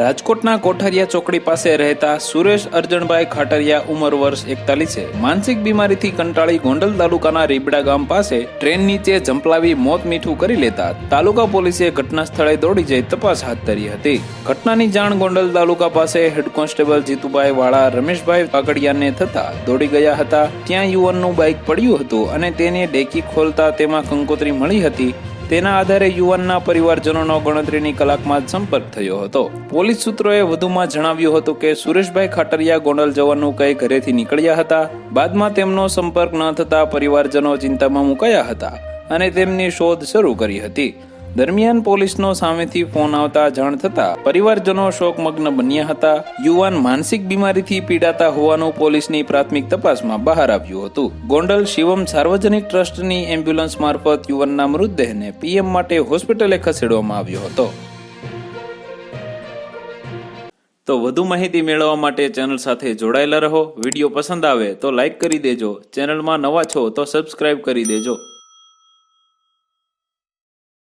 રાજકોટના કોઠારિયા ચોકડી પાસે રહેતા સુરેશ અર્જણભાઈ ખાટરિયા ઉંમર વર્ષ એકતાલીસે માનસિક બીમારીથી કંટાળી ગોંડલ તાલુકાના રીબડા ગામ પાસે ટ્રેન નીચે જંપલાવી મોત મીઠું કરી લેતા તાલુકા પોલીસે ઘટના સ્થળે દોડી જઈ તપાસ હાથ ધરી હતી. ઘટનાની જાણ ગોંડલ તાલુકા પાસે હેડ કોન્સ્ટેબલ જીતુભાઈ વાળા રમેશભાઈ કાકડિયાને થતા દોડી ગયા હતા. ત્યાં યુવાનનું બાઇક પડ્યું હતું અને તેને ડેકી ખોલતા તેમાં કંકોત્રી મળી હતી. તેના આધારે યુવાનના પરિવારજનોનો ગણતરીની કલાકમાં જ સંપર્ક થયો હતો. પોલીસ સૂત્રોએ વધુમાં જણાવ્યું હતું કે સુરેશભાઈ ખાટરિયા ગોંડલ જવાનું કઈ ઘરેથી નીકળ્યા હતા. બાદમાં તેમનો સંપર્ક ન થતા પરિવારજનો ચિંતામાં મુકાયા હતા અને તેમની શોધ શરૂ કરી હતી. દરમિયાન પોલીસનો સામેથી ફોન આવતા જાણ થતા પરિવારજનો શોકમગ્ન બન્યા હતા. યુવાન માનસિક બીમારીથી પીડાતા હોવાનું પોલીસની પ્રાથમિક તપાસમાં બહાર આવ્યું હતું. ગોંડલ શિવમ સાર્વજનિક ટ્રસ્ટની એમ્બ્યુલન્સ મારફત યુવાનના મૃતદેહને પીએમ માટે હોસ્પિટલે ખસેડવામાં આવ્યો હતો. તો વધુ માહિતી મેળવવા માટે ચેનલ સાથે જોડાયેલા રહો. વીડિયો પસંદ આવે તો લાઇક કરી દેજો. ચેનલમાં નવા છો તો સબસ્ક્રાઇબ કરી દેજો.